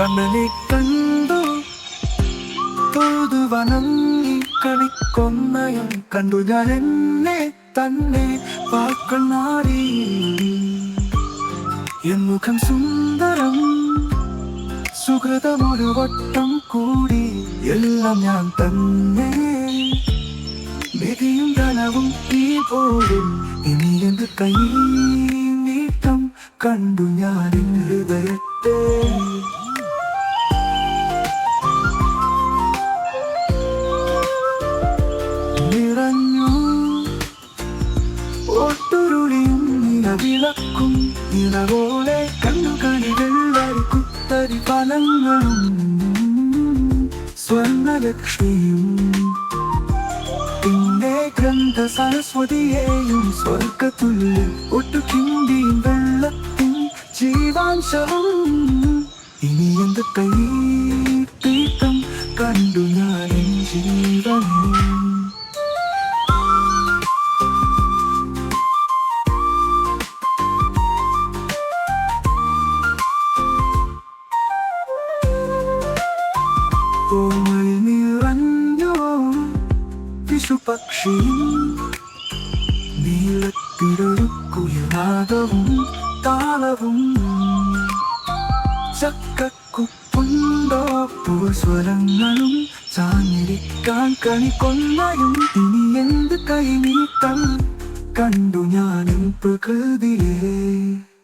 കണ്ണനെ കണ്ടു. തോതുവനങ്ങി കണിക്കൊന്നയം കണ്ടു ഞാൻ എന്നെ തന്നെ വാക്കൾ എൻ മുഖം സുന്ദരം സുഹൃതമൊരു വട്ടം കൂടി. എല്ലാം ഞാൻ തന്നെ. വിധിയും ധനവും തീ പോലും ഇനി എന്ത് കൈ നീട്ടം കണ്ടു ഞാൻ ഹൃദയത്തെ. ഒട്ടുരുളിയും നിലവിളക്കും. നിറവോടെ കണ്ണുകളികൾ കുത്തരി ഫലങ്ങളും സ്വർണലക്ഷ്മിയും. പിന്നെ ഗ്രന്ഥ സരസ്വതിയെയും സ്വർഗത്തുള്ളിൽ ഒട്ടുകിണ്ടിയും വെള്ളത്തിൻ ജീവാംശവും. ഇനി എന്ത് കൈ തീട്ടം കണ്ടു ഞാൻ? വിഷുപക്ഷി നീളത്തിലൊരുക്കുയനാദവും താളവും. ചക്കക്കുപ്പുണ്ടോ? പൂസ്വരങ്ങളും ചാഞ്ഞിരിക്കാൻ കണി കൊന്നയും ഇനി എന്ത് കൈനീട്ടം കണ്ടു ഞാനും പ്രകൃതിയെ.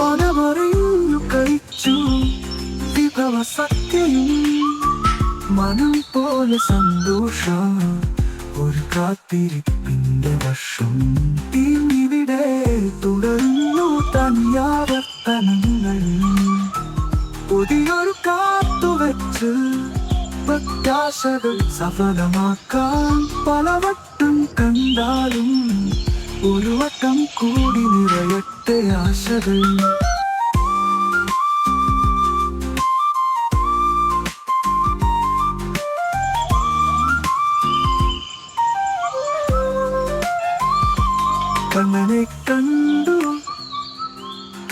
പലവരെയും കഴിച്ചു. വിഭവ സത്യയും മനം പോലെ സന്തോഷം. ഒരു കാത്തിരിപ്പിന്റെ വർഷം ഇന്നിവിടെ തുടരുന്നു തനിയാവർത്തനങ്ങൾ പുതിയൊരു കാത്തുവെച്ച് പ്രത്യാശകൾ സഫലമാക്കാൻ പലവട്ടം കണ്ടാലും ഒരു കൂടി നിറയട്ടെ ആശകൾ. കണ്ണനെ കണ്ടു.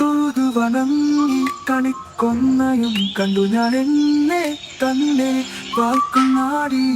തൂതു വണങ്ങി കണിക്കൊന്നയും കണ്ടു ഞാൻ എന്നെ തന്നെ വാക്കുന്നാടി